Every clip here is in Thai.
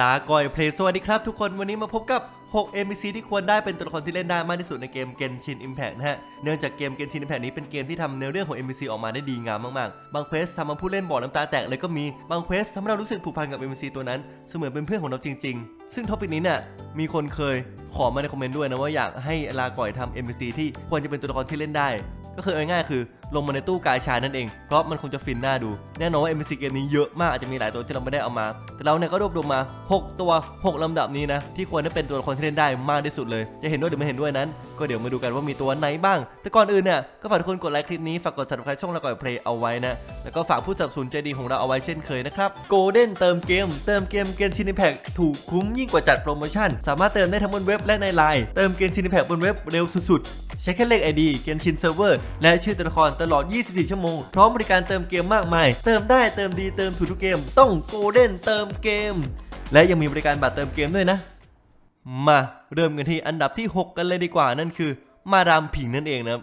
ลาก่อยเพลย์สวัสดีครับทุกคนวันนี้มาพบกับ 6 NPC ที่ควรได้เป็นตัวละครที่เล่นได้มากที่สุดในเกม Genshin Impact นะฮะ เนื่องจากเกม Genshin Impact นี้เป็นเกมที่ทำเนื้อเรื่องของ NPC ออกมาได้ดีงามมากๆ บางเควสทำมาผู้เล่นบอกน้ำตาแตกเลยก็มี บางเควสทำให้เรารู้สึกผูกพันกับ NPC ตัวนั้น เสมือนเป็นเพื่อนของเราจริง ๆ ซึ่งท็อปิกนี้เนี่ยมีคนเคยขอมาในคอมเมนต์ด้วยนะว่าอยากให้ลาก่อยทำ NPC ที่ควรจะเป็นตัวละครที่เล่นได้ ก็คือง่ายๆคือลงมาในตู้กายชายนั่นเอง เพราะมันคงจะฟินน่าดู แน่นอนว่า NPC เกมนี้เยอะมากอาจจะมีหลายตัวที่เราไม่ได้เอามา แต่เราเนี่ยก็รวบรวมมา 6 ตัว 6 ลำดับนี้นะ ที่ควรได้เป็นตัวละครที่เล่นได้มากที่สุดเลย จะเห็นด้วยหรือไม่เห็นด้วยนั้น ก็เดี๋ยวมาดูกันว่ามีตัวไหนบ้าง แต่ก่อนอื่นเนี่ยก็ฝากทุกคนกดไลค์คลิปนี้ฝากกด subscribe ช่องเราก่อยเพลย์เอาไว้นะแล้วก็ฝากผู้สนับสนุนใจดีของเราเอาไว้เช่นเคยนะครับ Golden เติมเกมเติมเกมเกมชินิแพคถูกคุ้มยิ่งกว่าจัดโปรโมชั่นสามารถเติมได้ทั้งบนเว็บและในไลน์เติมเกมชินิแพคบนเว็บเร็วสุดๆ ใช้แค่เลข ID เกมชินเซิร์ฟเวอร์และชื่อตัวละครตลอด 24 ชั่วโมง พร้อมบริการเติมเกมมากมาย เติมได้เติมดีเติมถูกทุกเกม ต้อง Golden เติมเกม และยังมีบริการบัตรเติมเกมด้วยนะ มาเริ่มกันที่อันดับที่ 6 กันเลยดีกว่านั่นคือ มาดามผิงนั่นเองนะครับ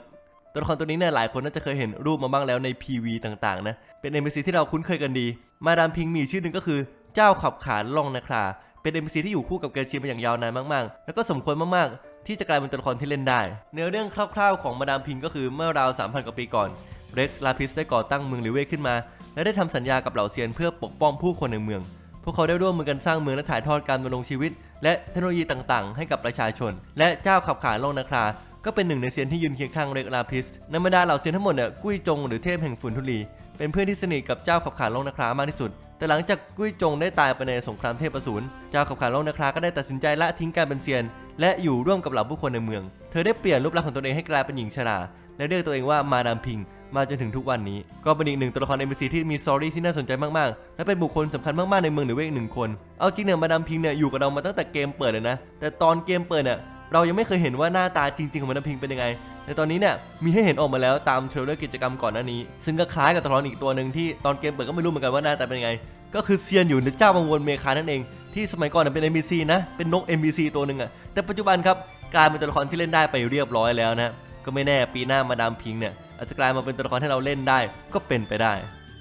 ตัวละครตัวนี้เนี่ยหลายคนน่าจะเคยเห็นรูปมาบ้างแล้วใน PV ต่างๆนะเป็น NPC ที่เราคุ้นเคยกันดี มาดามพิงมีชื่อหนึ่งก็คือเจ้าขับขานล่องนาคราเป็น NPC ที่อยู่คู่กับเกรชินมาอย่างยาวนานมากๆ แล้วก็สมควรมากๆ ที่จะกลายเป็นตัวละครที่เล่นได้ เนื้อเรื่องคร่าวๆของมาดามพิงก็คือเมื่อราว 3,000 กว่าปีก่อนเร็กซ์ลาพิสได้ก่อตั้งเมืองลิเวขึ้นมา และได้ทำสัญญากับเหล่าเซียนเพื่อปกป้องผู้คนในเมือง พวกเขาได้ร่วมมือกันสร้างเมืองและถ่ายทอดการดำรงชีวิต และเทคโนโลยีต่างๆ ให้กับประชาชน และเจ้าขับขานล่องนาคราก็เป็นหนึ่งในเซียนที่ยืนเคียงข้างเรกลาพิสในบรรดาเหล่าเซียนทั้งหมดเนี่ยกุ้ยจงหรือเทพแห่งฝุ่นทุลี เป็นเพื่อนที่สนิทกับเจ้าขับขานล่องนาครามากที่สุด แต่หลังจากกุ้ยจงได้ตายไปในสงครามเทพอสูรเจ้าขับขานล่องนาคราก็ได้ตัดสินใจละทิ้งการเป็นเซียน และอยู่ร่วมกับเหล่าผู้คนในเมือง เธอได้เปลี่ยนรูปลักษณ์ของตัวเองให้กลายเป็นหญิงชรา และเรียกตัวเองว่ามาดามพิง มาจนถึงทุกวันนี้ ก็เป็นอีกหนึ่งตัวละคร NPC ที่มีสตอรี่ที่น่าสนใจมาก ๆ และเป็นบุคคลสำคัญมาก ๆ ในเมืองหรือเวกหนึ่งคน เอาจริงเนี่ยมาดามพิงเนี่ยอยู่กับเรามาตั้งแต่เกมเปิดเลยนะ แต่ตอนเกมเปิดเนี่ยเรายังไม่เคยเห็นว่าหน้าตาจริง ๆ ของมาดามพิงเป็นยังไงแต่ตอนนี้เนี่ยมีให้เห็นออกมาแล้วตามเทรลเลอร์กิจกรรมก่อนหน้านี้ ซึ่งก็คล้ายกับตัวละครอีกตัวหนึ่งที่ตอนเกมเปิดก็ไม่รู้เหมือนกันว่าหน้าตาเป็นยังไง ก็คือเซียนอยู่ในเจ้าบังวนเมคานั่นเอง ที่สมัยก่อนนเป็น NPC นะ เป็นนก NPC ตัวหนึ่งอะแต่ปัจจุบันครับกลายเป็นตัวละครที่เล่นได้ไปเรียบร้อยแล้วนะ ก็ไม่แน่ปีหน้ามาดามพิงเนี่ยอาจจะกลายมาเป็นตัวละครให้เราเล่นได้ก็เป็นไปได้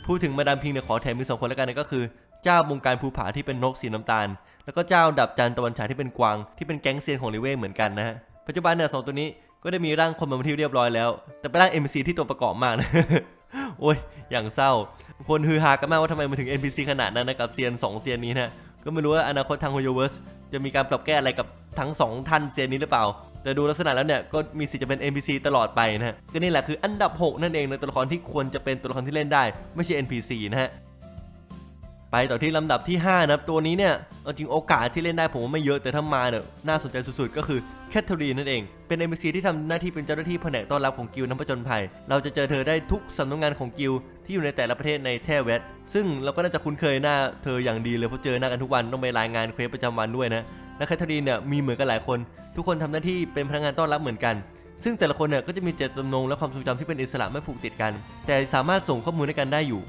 พูดถึงมาดามพิงเนี่ยขอแถมมีสองคนแล้วกันนะก็คือเจ้าบงการภูผาที่เป็นนกสีน้ำตาล แล้วก็เจ้าดับจันตะวันฉายที่เป็นกวางที่เป็นแก๊งเซียนของลิเว่เหมือนกันนะฮะปัจจุบันเนี่ยสองตัวนี้ก็ได้มีร่างคนมาเป็นที่เรียบร้อยแล้ว แต่เป็นร่าง NPC ที่ตัวประกอบมากนะโอ้ย อย่างเศร้า คนฮือฮากันมากว่าทำไมมันถึง NPC ขนาดนั้นนะกับเซียน2เซียนนี้นะก็ไม่รู้ว่าอนาคตทางโฮโยเวิร์สจะมีการปรับแก้อะไรกับทั้ง 2 ท่านเซียนนี้หรือเปล่า แต่ดูลักษณะแล้วเนี่ยก็มีสิทธิ์จะเป็น NPC ตลอดไปนะฮะก็นี่แหละคืออันดับ 6 นั่นเองในตัวละครที่ควรจะเป็นตัวละครที่เล่นได้ ไม่ใช่ NPC นะฮะ ไปต่อที่ลำดับที่ 5 นะครับ ตัวนี้เนี่ยจริงโอกาสที่เล่นได้ผมว่าไม่เยอะแต่ถ้ามาเนี่ยน่าสนใจสุดๆ ก็คือแคทเธอรีนนั่นเอง เป็น NPC ที่ทำหน้าที่เป็นเจ้าหน้าที่แผนกต้อนรับของกิลน้ำผจญภัย เราจะเจอเธอได้ทุกสำนักงานของกิลที่อยู่ในแต่ละประเทศในแท่เวทซึ่งเราก็น่าจะคุ้นเคยหน้าเธออย่างดีเลยเพราะเจอหน้ากันทุกวันต้องไปรายงานเควสประจำวันด้วยนะและแคทเธอรีนเนี่ยมีเหมือนกันหลายคน ทุกคนทำหน้าที่เป็นพนักงานต้อนรับเหมือนกันซึ่งแต่ละคนเนี่ยก็จะมีเจตจำนงและความทรงจำที่เป็นอิสระไม่ผูกติดกัน แต่สามารถส่งข้อมูลให้กันได้อยู่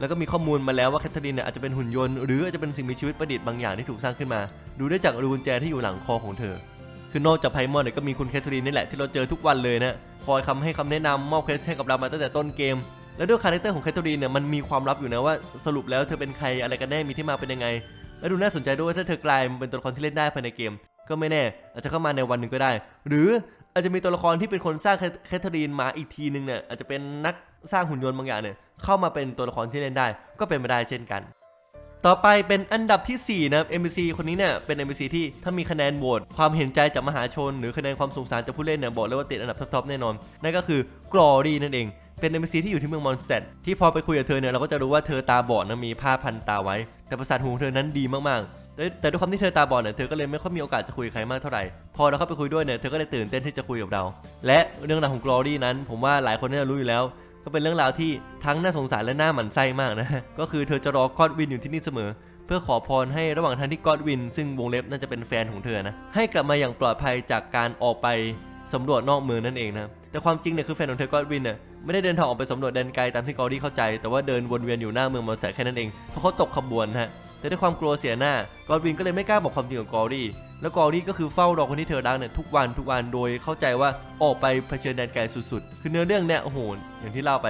แล้วก็มีข้อมูลมาแล้วว่าแคทเธอรีนเนี่ยอาจจะเป็นหุ่นยนต์หรืออาจจะเป็นสิ่งมีชีวิตประดิษฐ์บางอย่างที่ถูกสร้างขึ้นมา ดูได้จากรูกุญแจที่อยู่หลังคอของเธอ คือนอกจากไพมอนเนี่ยก็มีคุณแคทเธอรีนนี่แหละที่เราเจอทุกวันเลยนะคอยคำให้คำแนะนำมอบเคสให้กับเรามาตั้งแต่ต้นเกม แล้วด้วยคาแรคเตอร์ของแคทเธอรีนเนี่ยมันมีความลับอยู่นะว่าสรุปแล้วเธอเป็นใครอะไรกันแน่มีที่มาเป็นยังไง และดูน่าสนใจด้วยถ้าเธอกลายเป็นตัวละครที่เล่นได้ภายในเกม ก็ไม่แน่อาจจะเข้ามาในวันหนึ่งก็ได้ หรืออาจจะมีตัวละครที่เป็นคนสร้างแคทเธอรีนมาอีกทีนึงเนี่ยอาจจะเป็นนัก สร้างหุ่นยนต์บางอย่างเนี่ยเข้ามาเป็นตัวละครที่เล่นได้ ก็เป็นไปได้เช่นกัน ต่อไปเป็นอันดับทีสี่4 นะครับ NPC คนนี้เนี่ยเป็น NPC ที่ถ้ามีคะแนนโหวตความเห็นใจจากมหาชน หรือคะแนนความสงสารจากผู้เล่นเนี่ยบอกเลยว่าติดอันดับท็อปๆแน่นอน นั่นก็คือ Glory นั่นเองเป็น NPC ที่อยู่ที่เมืองมอนสเตดที่พอไปคุยกับเธอเนี่ยเราก็จะรู้ว่าเธอตาบอดนะมีผ้าพันตาไว้ แต่ประสาทหูเธอนั้นดีมากๆ แต่แต่ด้วยความที่เธอตาบอดเนี่ยเธอก็เลยไม่ค่อยมีโอกาสจะคุยใครมากเท่าไหร่พอเราเข้าไปคุยด้วยเนี่ยเธอก็เลยตื่นเต้นที่จะคุยกับเรา และเรื่องราวของ Glory นั้น ผมว่าหลายคนน่าจะรู้อยู่แล้ว ก็เป็นเรื่องราวที่ทั้งน่าสงสารและน่าหมั่นไส้มากนะ ก็คือเธอจะรอกอดวินอยู่ที่นี่เสมอ เพื่อขอพรให้ระหว่างทางที่กอดวิน ซึ่งวงเล็บน่าจะเป็นแฟนของเธอนะ ให้กลับมาอย่างปลอดภัยจากการออกไปสำรวจนอกเมืองนั่นเองนะ แต่ความจริงเนี่ยคือแฟนของเธอกอดวินเนี่ยไม่ได้เดินทางออกไปสำรวจแดนไกลตามที่กอรี่เข้าใจ แต่ว่าเดินวนเวียนอยู่หน้าเมืองมอนแสแค่นั้นเอง เพราะเขาตกขบวนฮะ แต่ด้วยความกลัวเสียหน้ากอดวินก็เลยไม่กล้าบอกความจริงกับกอรี่ แล้วกอรี่ก็คือเฝ้ารอคนที่เธอรักเนี่ยทุกวันทุกวันโดยเข้าใจว่าออกไปเผชิญแดนไกลสุดๆ คือเนื้อเรื่องเนี่ยโอ้โหอย่างที่เล่าไป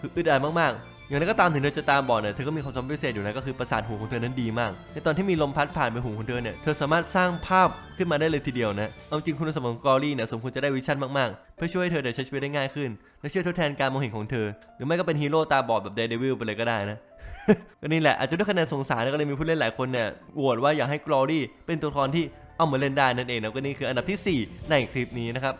คืออึดอัดมากๆอย่างนั้นก็ตามถึงเธอจะตาบอดเนี่ยเธอก็มีความสามารถพิเศษอยู่นะก็คือประสาทหูของเธอนั้นดีมาก ในตอนที่มีลมพัดผ่านไปหูของเธอเนี่ยเธอสามารถสร้างภาพขึ้นมาได้เลยทีเดียวนะเอาจริงคุณสมบัติของกอรี่เนี่ยสมควรจะได้วิชั่นมากๆ เพื่อช่วยให้เธอเนี่ยใช้ชีวิตได้ง่ายขึ้น และช่วยทดแทนการมองเห็นของเธอ หรือไม่ก็เป็นฮีโร่ตาบอดแบบเดวิลไปเลยก็ได้นะ ก็นี่แหละอาจจะด้วยคะแนนสงสารก็เลยมีผู้เล่นหลายคนเนี่ยโหวตว่าอยากให้กลอรี่เป็นตัวละครที่เอามาเล่นได้นั่นเองนะก็นี่คืออันดับทีสี่4 ในคลิปนี้นะครับ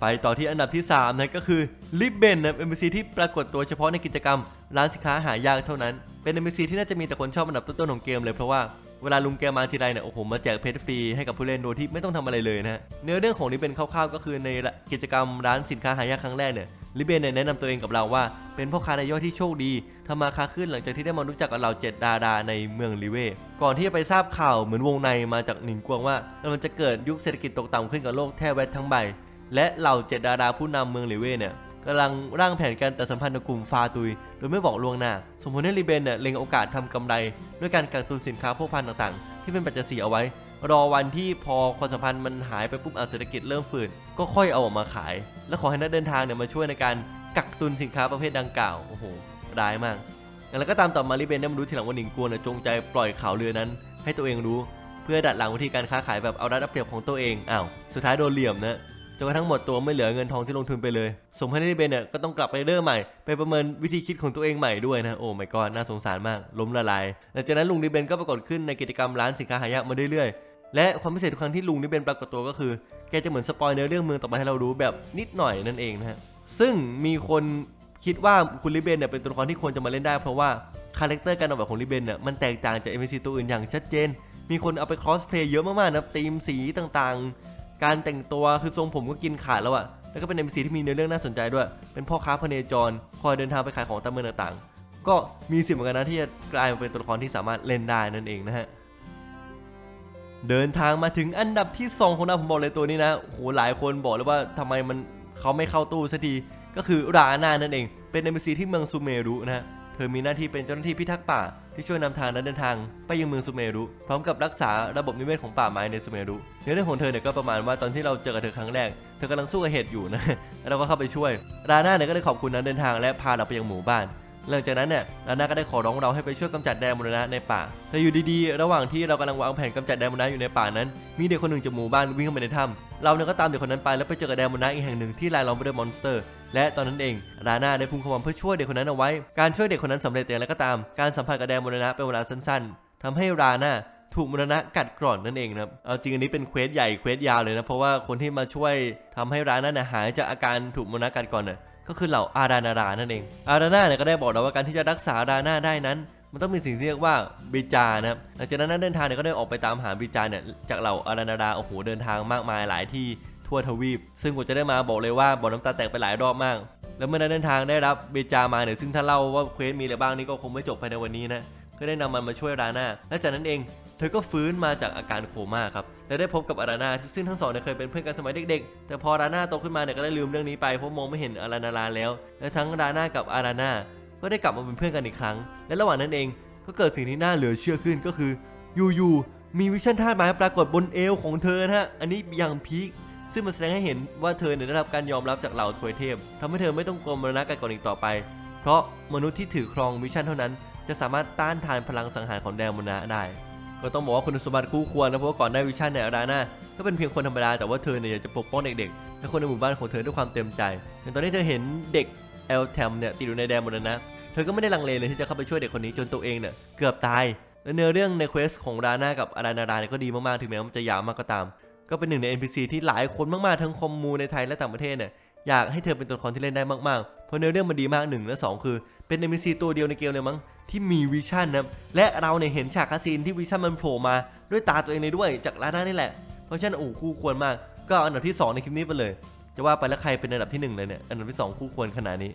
ไปต่อที่อันดับที่3นะก็คือลิบเบนนะ NPC ที่ปรากฏตัวเฉพาะในกิจกรรม ร้านสินค้าหายากเท่านั้น เป็น NPC ที่น่าจะมีแต่คนชอบอันดับต้นๆของเกมเลยเพราะว่าเวลาลุงแกมาทีไรเนี่ยโอ้โหมาแจกเพชรฟรีให้กับผู้เล่นโดยที่ไม่ต้องทำอะไรเลยนะเนื้อเรื่องของลิบเบนคร่าวๆ ก็คือในกิจกรรมร้านสินค้าหายากครั้งแรกเนี่ย ลิเบนเนี่ยแนะนำตัวเองกับเราว่า เป็นพ่อค้านายย่อยที่โชคดีทำมาค้าขึ้นหลังจากที่ได้มารู้จักกับเราเจ็ดดาดาในเมืองลิเว ก่อนที่จะไปทราบข่าวเหมือนวงในมาจากหนิงกวงว่ากำลังจะเกิดยุคเศรษฐกิจตกต่ำขึ้นกับโลกแทบแวดทั้งใบ และเหล่าเจ็ดดาราผู้นำเมืองลิเว่เนี่ยกำลังร่างแผนการตัดสัมพันธ์กับกลุ่มฟาตุย โดยไม่บอกล่วงหน้า สมผลให้ลิเบนเนี่ยเล็งโอกาสทำกำไร ด้วยการกักตุนสินค้าพวกพันต่างๆ ที่เป็นปัจจัยสีเอาไว้ รอวันที่พอความสัมพันธ์มันหายไปปุ๊บอะเศรษฐกิจเริ่มฝืนก็ค่อยเอาออกมาขาย และขอให้นักเดินทางเนี่ยมาช่วยในการกักตุนสินค้าประเภทดังกล่าวโอ้โหร้ายมากแล้วก็ตามต่อมาลิเบนได้มารู้ทีหลังว่าหนิงกวนจงใจปล่อยข่าวเรือนั้น ให้ตัวเองรู้ เพื่อดัดหลังวิธีการค้าขายแบบเอารัดเอาเปรียบของตัวเองอ้าวสุดท้ายโดนเหลี่ยมนะ จนกระทั่งหมดตัวไม่เหลือเงินทองที่ลงทุนไปเลยสมให้ได้เบนเนี่ยก็ต้องกลับไปเริ่มใหม่ ไปประเมินวิธีคิดของตัวเองใหม่ด้วยนะ โอ้ไม่ก็น่าสงสารมาก ล้มละลายหลังจากนั้นลุงดิเบนก็ปรากฏขึ้นในกิจกรรมร้านสินค้าหายากมาเรื่อยๆ และความพิเศษทุกครั้งที่ลุงดิเบนปรากฏตัวก็คือ แกจะเหมือนสปอยเนื้อเรื่องเมืองต่อมาให้เรารู้แบบนิดหน่อยนั่นเองนะฮะ ซึ่งมีคนคิดว่าคุณลิเบนเนี่ยเป็นตัวละครที่ควรจะมาเล่นได้ เพราะว่าคาแรคเตอร์การออกแบบของลิเบนเนี่ยมันแตกต่างจาก NPC ตัวอื่นอย่างชัดเจน มีคนเอาไปคอสเพลย์เยอะมากๆนะธีมสีต่างๆ การแต่งตัวคือทรงผมก็กินขาดแล้วอะแล้วก็เป็น NPC ที่มีเนื้อเรื่องน่าสนใจด้วย เป็นพ่อค้าพเนจร คอยเดินทางไปขายของตามเมืองต่างๆ ก็มีสิทธิ์เหมือนกันนะที่จะกลายมาเป็นตัวละครที่สามารถเล่นได้นั่นเองนะฮะ เดินทางมาถึงอันดับที่ 2 ของเราผมบอกเลยตัวนี้นะ โหหลายคนบอกเลยว่าทำไมมันเขาไม่เข้าตู้สักทีก็คือรานานั่นเอง เป็น NPC ที่เมืองซูเมรุนะฮะเธอมีหน้าที่เป็นเจ้าหน้าที่พิทักษ์ป่า ที่ช่วยนำทางนักเดินทางไปยังเมืองซูเมรุ พร้อมกับรักษาระบบนิเวศของป่าไม้ในซูเมรุเนื้อเรื่องของเธอเนี่ยก็ประมาณว่าตอนที่เราเจอกับเธอครั้งแรก เธอกำลังสู้กับเหตุอยู่นะเราก็เข้าไปช่วย ราน่าเนี่ยก็ได้ขอบคุณนักเดินทางและพาเราไปยังหมู่บ้านหลังจากนั้นเนี่ยราน่าก็ได้ขอร้องเราให้ไปช่วยกำจัดแดมรณะในป่า แต่อยู่ดีๆ ระหว่างที่เรากำลังวางแผนกำจัดแดมรณะอยู่ในป่านั้น มีเด็กคนหนึ่งจากหมู่บ้านวิ่งเข้าไปในถ้ำ เราเนี่ยก็ตามเด็กคนนั้นไปแล้วไปเจอกับแดนมรณะอีกแห่งหนึ่งที่รายล้อมไปด้วยมอนสเตอร์ และตอนนั้นเองราน่าได้พุ่งเข้ามาเพื่อช่วยเด็กคนนั้นเอาไว้ การช่วยเด็กคนนั้นสำเร็จแต่อย่างไรก็ตาม การสัมผัสกับแดนมรณะเป็นเวลาสั้นๆทำให้ราน่าถูกมรณะกัดกร่อนนั่นเองนะครับ เอาจริงอันนี้เป็นเควสใหญ่เควสยาวเลยนะ เพราะว่าคนที่มาช่วยทำให้ราน่าเนี่ยหายจากอาการถูกมรณะกัดกร่อนน่ะก็คือเหล่าอารานารานั่นเอง อารานาเนี่ยก็ได้บอกเราว่าการที่จะรักษาอารานาได้นั้น มันต้องมีสิ่งที่เรียกว่าบิจานะครับหลังจากนั้นนักเดินทางเนี่ยก็ได้ออกไปตามหาบิจาเนี่ยจากเหล่าอารานาราโอ้โหเดินทางมากมายหลายที่ทั่วทวีป ซึ่งผมจะได้มาบอกเลยว่าบ่อน้ำตาแตกไปหลายรอบมาก แล้วเมื่อนักเดินทางได้รับบิจามาเนี่ยซึ่งถ้าเล่าว่าเควสมีอะไรบ้างนี่ก็คงไม่จบภายในวันนี้นะก็ได้นำมันมาช่วยราน่าและจากนั้นเองเธอก็ฟื้นมาจากอาการโคม่าครับ และได้พบกับอารานาซึ่งทั้งสองเนี่ยเคยเป็นเพื่อนกันสมัยเด็กๆ แต่พอราน่าโตขึ้นมาเนี่ยก็ได้ลืมเรื่องนี้ไปเพราะมองไม่เห็นอารานาราแล้ว และทั้งราน่ากับอารานา ก็ได้กลับมาเป็นเพื่อนกันอีกครั้ง และระหว่างนั้นเองก็เกิดสิ่งที่น่าเหลือเชื่อขึ้นก็คืออยู่ๆมีวิชั่นธาตุไม้ปรากฏบนเอวของเธอนะฮะอันนี้อย่างพีคซึ่งมันแสดงให้เห็นว่าเธอเนี่ยได้รับการยอมรับจากเหล่าทวยเทพทำให้เธอไม่ต้องกลัวมรณะกันก่อนอีกต่อไป เพราะมนุษย์ที่ถือครองวิชั่นเท่านั้น จะสามารถต้านทานพลังสังหารของแดนมรณะได้ ก็ต้องบอกว่าคุณสมบัติคู่ควรนะเพราะว่าก่อนได้วิชั่นในอาราน่าก็เป็นเพียงคนธรรมดาแต่ว่าเธอเนี่ยอยากจะปกป้องเด็กๆและคนในหมู่บ้านของเธอด้วยความเต็มใจอย่างตอนนี้เธอเห็นเด็กเอลแทมเนี่ยติดอยู่ในแดนมรณะ เธอก็ไม่ได้ลังเลเลยที่จะเข้าไปช่วยเด็กคนนี้จนตัวเองเนี่ยเกือบตายและเนื้อเรื่องในเควสของราน่ากับอารานาราเนี่ยก็ดีมากๆถึงแม้ว่ามันจะยาวมากก็ตาม ก็เป็นหนึ่งใน NPC ที่หลายคนมากๆทั้งคอมมูในไทยและต่างประเทศเนี่ยอยากให้เธอเป็นตัวละครที่เล่นได้มากๆ เพราะเนื้อเรื่องมันดีมากหนึ่งและสองคือ เป็น NPC ตัวเดียวในเกมเลยมั้งที่มีวิชั่นนะและเราเนี่ยเห็นฉากคาซีนที่วิชั่นมันโผล่มาด้วยตาตัวเองเลยด้วยจากลาน่านี่แหละเพราะฉะนั้นโอ้คู่ควรมาก ก็อาอันดับที่ 2 ในคลิปนี้ไปเลย จะว่าไปแล้วใครเป็นอันดับที่ 1 เลยเนี่ยอันดับที่ 2 คู่ควรขนาดนี้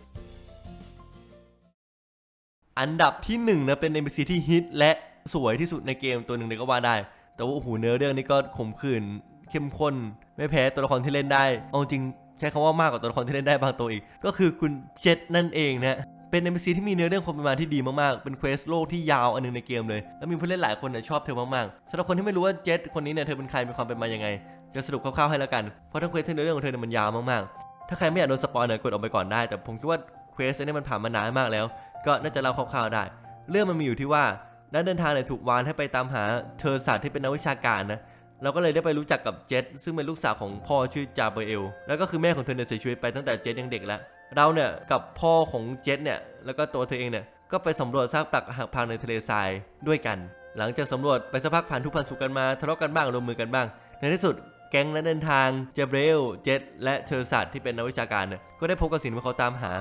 อันดับที่1นะเป็น NPC ที่ฮิตและสวยที่สุดในเกมตัวหนึ่งเลยก็ว่าได้ แต่ว่าโอ้โหเนื้อเรื่องนี้ก็ขมขื่นเข้มข้น ไม่แพ้ตัวละครที่เล่นได้เอาจริงใช้คำว่ามากกว่าตัวละครที่เล่นได้บางตัวอีก ก็คือคุณเจ็ดนั่นเองนะเป็น NPC ที่มีเนื้อเรื่องความเป็นมาที่ดีมากๆ เป็นเควสโลกที่ยาวอันหนึงในเกมเลย แล้วมีผู้เล่นหลายคนเนี่ยชอบเธอมากๆสำหรับคนที่ไม่รู้ว่าเจ็ดคนนี้เนี่ยเธอเป็นใครมีความเป็นมายังไง จะสรุปคร่าวๆให้แล้วกัน เพราะทั้งเควสทั้งเนื้อเรื่องของเธอเนี่ยมันยาวมากๆ ถ้าใครไม่อยากโดนสปอยเนี่ยกดออกไปก่อนได้ แต่ผมคิดว่าเควสอันนี้มันผ่านมานานมากแล้ว ก็น่าจะเล่าคร่าวๆได้ เรื่องมันมีอยู่ที่ว่านักเดินทางเนี่ยถูกวานให้ไปตามหาเธอสัตว์ที่เป็นนักวิชาการนะเราก็เลยได้ไปรู้จักกับเจษซึ่งเป็นลูกสาวของพ่อชื่อจาเบเอล แล้วก็คือแม่ของเธอเนี่ยเสียชีวิตไปตั้งแต่เจษยังเด็กแล้ว เราเนี่ยกับพ่อของเจษเนี่ยแล้วก็ตัวเธอเองเนี่ยก็ไปสำรวจซากปรักหักพังในทะเลทรายด้วยกัน หลังจากสำรวจไปสักพักผ่านทุกพันสุขกันมาทะเลาะกันบ้างลงมือกันบ้าง ในที่สุดแก๊งนักเดินทางเจเบรลเจษและเชอร์สัตที่เป็นนักวิชาการเนี่ยก็ได้พบกับสิ่งที่เขาตามหา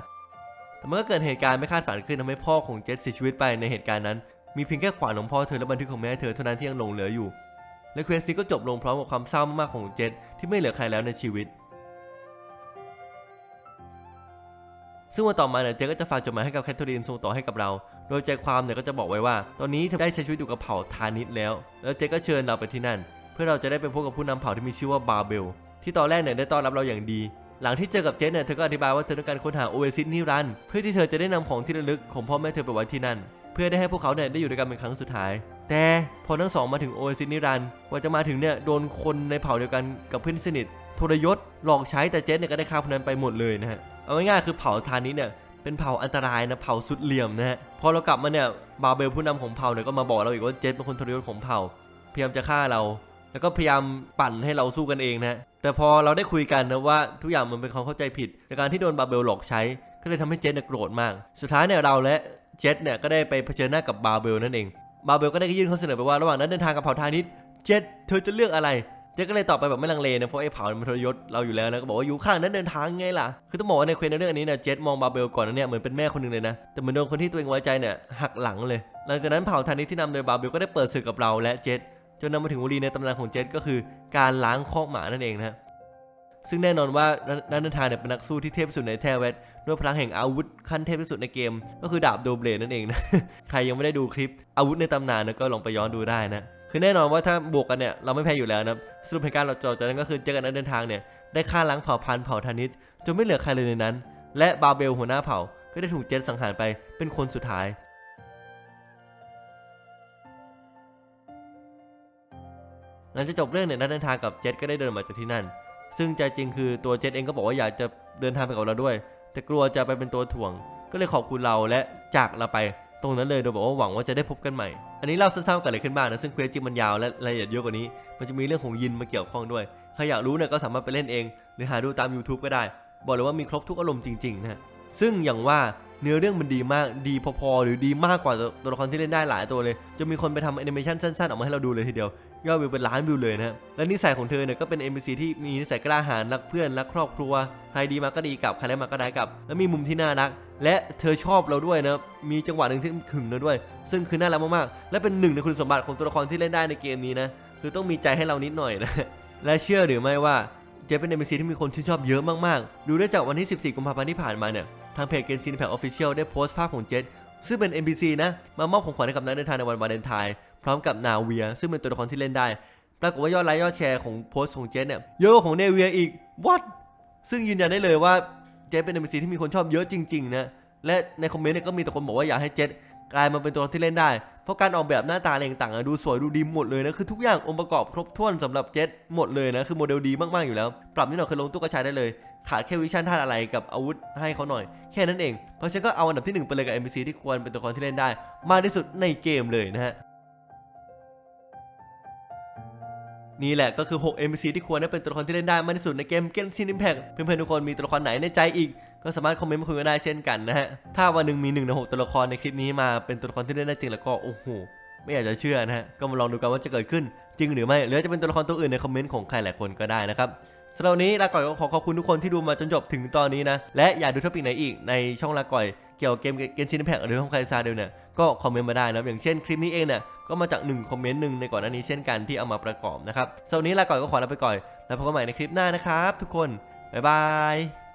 แต่เมื่อเกิดเหตุการณ์ไม่คาดฝันขึ้นทำให้พ่อของเจษเสียชีวิตไปในเหตุการณ์นั้น มีเพียงแค่ขวานของพ่อเธอและบันทึกของแม่เธอเท่านั้นที่ยังหลงเหลืออยู่ และเควสนี้ก็จบลงพร้อมกับความเศร้ามากๆของเจษที่ไม่เหลือใครแล้วในชีวิต ซึ่งวันต่อมาเนี่ยเจษก็จะฝากจดหมายให้กับแคทเธอรีนส่งต่อให้กับเรา โดยใจความเนี่ยก็จะบอกไว้ว่า ตอนนี้เธอได้ใช้ชีวิตอยู่กับเผ่าทานิสแล้ว แล้วเจษก็เชิญเราไปที่นั่น เพื่อเราจะได้ไปพบกับผู้นำเผ่าที่มีชื่อว่าบาเบลที่ตอนแรกเนี่ยได้ต้อนรับเราอย่างดี หลังที่เจอกับเจษเนี่ยเธอก็อธิบายว่าเธอต้องการค้นหาโอเอซิสนิรันด์เพื่อที่เธอจะได้นำของที่ระลึกของพ่อแม่เธอไปไว้ที่นั่น เพื่อได้ให้พวกเขาเนี่ยได้อยู่ด้วยกันเป็นครั้งสุดท้าย แต่พอทั้งสองมาถึงโอเอซิสนิรันด์กว่าจะมาถึงเนี่ยโดนคนในเผ่าเดียวกันกับเพื่อนสนิททรยศหลอกใช้แต่เจษเนี่ยก็ได้ฆ่าพนั้นไปหมดเลยนะฮะเอาง่ายๆคือเผ่าทานิสเนี่ยเป็นเผ่าอันตรายนะเผ่าสุดเหลี่ยมนะฮะพอเรากลับมาเนี่ยบาเบลผู้นำของเผ่าเนี่ยก็มาบอกเราอีกว่าเจษเป็นคนทรยศของเผ่าพยายามจะฆ่าเรา แล้วก็พยายามปั่นให้เราสู้กันเองนะแต่พอเราได้คุยกันนะว่าทุกอย่างมันเป็นความเข้าใจผิดจากการที่โดนบาเบลหลอกใช้ ก็เลยทำให้เจษเนี่ยโกรธมาก สุดท้ายเนี่ยเราและเจษเนี่ยก็ได้ไปเผชิญหน้ากับบาเบลนั่นเอง บาเบลก็ได้ยื่นข้อเสนอไปว่าระหว่างนั้นเดินทางกับเผ่าทานิสเจษเธอจะเลือกอะไรเจษก็เลยตอบไปแบบไม่ลังเลนะเพราะไอ้เผ่ามันทรยศเราอยู่แล้วนะก็บอกว่าอยู่ข้างนั้นเดินทางไงล่ะคือต้องบอกว่าในเควสในเรื่องนี้เนี่ยเจษมองบาเบลก่อนนั้นเนี่ยเหมือนเป็นแม่คนหนึ่งเลยนะแต่เหมือนโดนคนที่ตัวเองไว้ใจเนี่ยหักหลังเลย หลังจากนั้นเผ่าทานิสที่นำโดยบาเบลก็ได้เปิดศึกกับเราและเจษ จนนำมาถึงวลีในตำนานของเจษก็คือการล้างคอกหมานั่นเองนะซึ่งแน่นอนว่านักเดินทางเนี่ยเป็นนักสู้ที่เทพสุดในแทเวตด้วยพลังแห่งอาวุธขั้นเทพที่สุดในเกม ก็คือดาบโดเบลนั่นเองนะใครยังไม่ได้ดูคลิปอาวุธในตำนานนะก็ลองไปย้อนดูได้นะคือแน่นอนว่าถ้าบวกกันเนี่ยเราไม่แพ้อยู่แล้วนะสรุปเหตุการณ์เราจอจากนั้นก็คือเจอกันนักเดินทางเนี่ยได้ฆ่าล้างเผ่าพันธุ์เผ่าทานิสจนไม่เหลือใครเลยในนั้น และบาเบลหัวหน้าเผ่าก็ได้ถูกเจษสังหารไปเป็นคนสุดท้าย หลังจากจบเรื่องเนี่ยนักเดินทางกับเจษก็ได้เดินมาจากที่นั่น ซึ่งใจจริงคือตัวเจษเองก็บอกว่าอยากจะเดินทางไปกับเราด้วย แต่กลัวจะไปเป็นตัวถ่วง ก็เลยขอบคุณเราและจากเราไปตรงนั้นเลยโดยบอกว่าหวังว่าจะได้พบกันใหม่ อันนี้เล่าสั้นๆกันเลยขึ้นบ้างนะซึ่งเควสจริงมันยาวและรายละเอียดเยอะกว่านี้ มันจะมีเรื่องของยินมาเกี่ยวข้องด้วย ใครอยากรู้เนี่ยก็สามารถไปเล่นเอง หรือหาดูตาม YouTube ก็ได้ บอกเลยว่ามีครบทุกอารมณ์จริงๆนะ ซึ่งอย่างว่าเนื้อเรื่องมันดีมากดีพอๆ หรือดีมากกว่าตัวละครที่เล่นได้หลายตัวเลย จะมีคนไปทำแอนิเมชันสั้นๆ ออกมาให้เราดูเลยทีเดียวยอดวิวเป็นล้านวิวเลยนะและนิสัยของเธอเนี่ยก็เป็น NPC ที่มีนิสัยกล้าหาญรักเพื่อนรักครอบครัวใครดีมาก็ดีกลับใครได้มาก็ได้กลับ และมีมุมที่น่ารัก และเธอชอบเราด้วยนะมีจังหวะหนึ่งที่ขึงเราด้วย ซึ่งคือน่ารักมากๆและเป็นหนึ่งในคุณสมบัติของตัวละครที่เล่นได้ในเกมนี้นะคือต้องมีใจให้เรานิดหน่อยนะและเชื่อหรือไม่ว่า เจฟเป็น NPC ที่มีคนชื่นชอบเยอะมากๆ ดูได้จากวันที่ 14 กุมภาพันธ์ที่ผ่านมาเนี่ย ทางเพจเกมซีนแพคออฟฟิเชียลได้โพสต์ภาพของเจษซึ่งเป็น NPC นะ มามอบของขวัญให้กับนักเดินทางในวันวาเลนไทน์พร้อมกับนาเวีย ซึ่งเป็นตัวละครที่เล่นได้ ปรากฏว่ายอดไลค์ยอดแชร์ของโพสต์ของเจษเนี่ยเยอะกว่าของเนเวียอีก what ซึ่งยืนยันได้เลยว่าเจษเป็น NPC ที่มีคนชอบเยอะจริงๆนะและในคอมเมนต์เนี่ยก็มีแต่คนบอกว่าอยากให้เจษ กลายมาเป็นตัวที่เล่นได้ เพราะการออกแบบหน้าตาอะไรต่างๆอะดูสวยดูดีหมดเลยนะคือทุกอย่างองค์ประกอบครบถ้วนสำหรับเจ็ตหมดเลยนะคือโมเดลดีมากๆอยู่แล้ว ปรับนิดหน่อยคือลงตู้กระชายได้เลยขาดแค่วิชั่นท่าอะไรกับอาวุธให้เขาหน่อย แค่นั้นเอง เพราะฉะนั้นก็เอาอันดับที่หนึ่งไปเลยกับ NPC ที่ควรเป็นตัวละครที่เล่นได้ มากที่สุดในเกมเลยนะฮะนี่แหละก็คือ 6 NPC ที่ควรได้เป็นตัวละครที่เล่นได้มากที่สุดในเกม Genshin Impact เพื่อนๆทุกคนมีตัวละครไหนในใจอีก ก็สามารถคอมเมนต์มาคุยกันได้เช่นกันนะฮะ ถ้าวันหนึ่งมี1ใน6ตัวละครในคลิปนี้มาเป็นตัวละครที่เล่นได้จริงแล้วก็โอ้โหไม่อยากจะเชื่อนะฮะ ก็มาลองดูกันว่าจะเกิดขึ้นจริงหรือไม่ หรือจะเป็นตัวละครตัวอื่นในคอมเมนต์ของใครหลายคนก็ได้นะครับสำหรับวันนี้ลาก่อยก็ขอขอบคุณทุกคนที่ดูมาจนจบถึงตอนนี้นะ และอยากดูท็อปิกไหนอีกในช่องลาก่อยเกี่ยวกับเกมเกมชินแพคหรือของใครซาเดลเนี่ยก็คอมเมนต์มาได้นะอย่างเช่นคลิปนี้เองเนี่ยก็มาจากหนึ่งคอมเมนต์หนึ่งในก่อนหน้านี้เช่นกันที่เอามาประกอบนะครับสำหรับวันนี้ลาก่อยก็ขอลาไปก่อนแล้วพบกันใหม่ในคลิปหน้านะครับ ทุกคนบ๊ายบาย